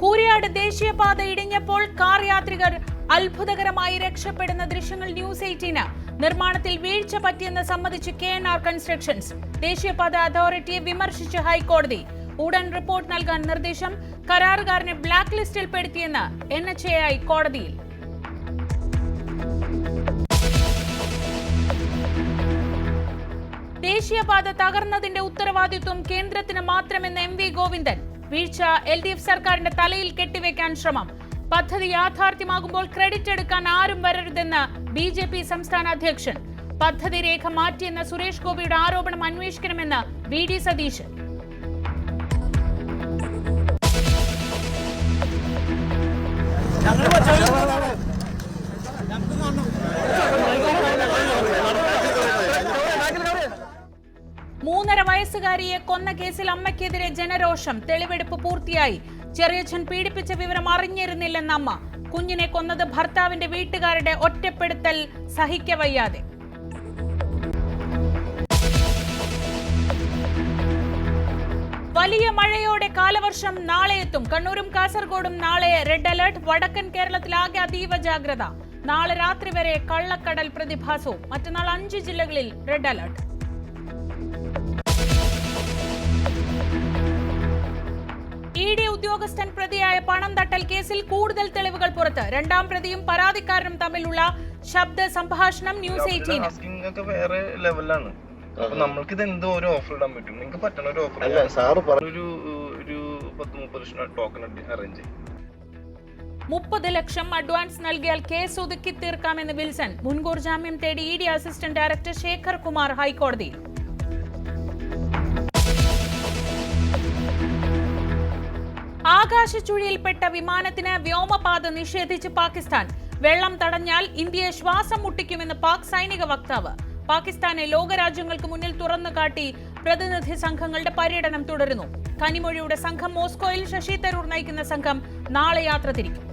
കുറ്റിയാട് ദേശീയപാത ഇടിഞ്ഞപ്പോൾ കാർ യാത്രികർ അത്ഭുതകരമായി രക്ഷപ്പെടുന്ന ദൃശ്യങ്ങൾ ന്യൂസ് എയ്റ്റീന്. നിർമ്മാണത്തിൽ വീഴ്ച പറ്റിയെന്ന് സമ്മതിച്ച് കെ എൻ ആർ കൺസ്ട്രക്ഷൻസ്. ദേശീയപാത അതോറിറ്റിയെ വിമർശിച്ച് ഹൈക്കോടതി. ഉടൻ റിപ്പോർട്ട് നൽകാൻ നിർദ്ദേശം കരാറുകാരനെ ബ്ലാക്ക് ലിസ്റ്റിൽ പെടുത്തിയെന്ന് എൻ എച്ച് എ ഐ കോടതിയിൽ. ദേശീയപാത തകർന്നതിന്റെ ഉത്തരവാദിത്വം കേന്ദ്രത്തിന് മാത്രമെന്ന് എം വി ഗോവിന്ദൻ. വീഴ്ച എൽ ഡി എഫ് സർക്കാരിന്റെ തലയിൽ കെട്ടിവെക്കാൻ ശ്രമം. പദ്ധതി യാഥാർത്ഥ്യമാകുമ്പോൾ ക്രെഡിറ്റ് എടുക്കാൻ ആരും വരരുതെന്ന് ബി ജെ പി സംസ്ഥാന അധ്യക്ഷൻ. പദ്ധതി രേഖ മാറ്റിയെന്ന സുരേഷ് ഗോപിയുടെ ആരോപണം അന്വേഷിക്കണമെന്ന് വി ഡി സതീശൻ. മൂന്നര വയസ്സുകാരിയെ കൊന്ന കേസിൽ അമ്മയ്ക്കെതിരെ ജനരോഷം തെളിവെടുപ്പ് പൂർത്തിയായി. ചെറിയച്ഛൻ പീഡിപ്പിച്ച വിവരം അറിഞ്ഞിരുന്നില്ലെന്ന അമ്മ. കുഞ്ഞിനെ കൊന്നത് ഭർത്താവിന്റെ വീട്ടുകാരുടെ ഒറ്റപ്പെടുത്തൽ സഹിക്കവയ്യാതെ. വലിയ മഴയോടെ കാലവർഷം നാളെ എത്തും. കണ്ണൂരും കാസർഗോഡും നാളെ റെഡ് അലർട്ട്. വടക്കൻ കേരളത്തിലാകെ അതീവ ജാഗ്രത. നാളെ രാത്രി വരെ കള്ളക്കടൽ പ്രതിഭാസവും. മറ്റന്നാൾ അഞ്ച് ജില്ലകളിൽ റെഡ് അലർട്ട്. ഉദ്യോഗസ്ഥൻ പ്രതിയായ പണം തട്ടൽ കേസിൽ കൂടുതൽ തെളിവുകൾ പുറത്ത്. രണ്ടാം പ്രതിയും പരാതിക്കാരനും തമ്മിലുള്ള ശബ്ദ സംഭാഷണം ന്യൂസ് എയ്റ്റീന് ഒക്കെ വേറെ ലെവലാണ് അപ്പൊ നമ്മൾക്ക് ഇത് എന്തോ ഒരു ഓഫർ ഇടാൻ പറ്റും. നിങ്ങൾക്ക് പറ്റണ ഒരു ഓഫർ അല്ല സാറ് ഒരു ഒരു പത്ത് മുപ്പത് ലക്ഷം ടോക്കൺ അറേഞ്ച് ചെയ്യും. മുപ്പത് ലക്ഷം അഡ്വാൻസ് നൽകിയാൽ കേസ് ഒതുക്കി തീർക്കാമെന്ന് വിൽസൺ. മുൻകൂർ ജാമ്യം തേടി E D assistant director Shekhar Kumar ഹൈക്കോടതിയിൽ. ആകാശച്ചുഴിയിൽപ്പെട്ട വിമാനത്തിന് വ്യോമപാത നിഷേധിച്ച് പാകിസ്ഥാൻ. വെള്ളം തടഞ്ഞാൽ ഇന്ത്യയെ ശ്വാസം മുട്ടിക്കുമെന്ന് പാക് സൈനിക വക്താവ്. പാകിസ്ഥാനെ ലോകരാജ്യങ്ങൾക്ക് മുന്നിൽ തുറന്നു കാട്ടി പ്രതിനിധി സംഘങ്ങളുടെ പര്യടനം തുടരുന്നു. കനിമൊഴിയുടെ സംഘം മോസ്കോയിൽ ശശി തരൂർ നയിക്കുന്ന സംഘം നാളെ യാത്ര തിരിക്കും.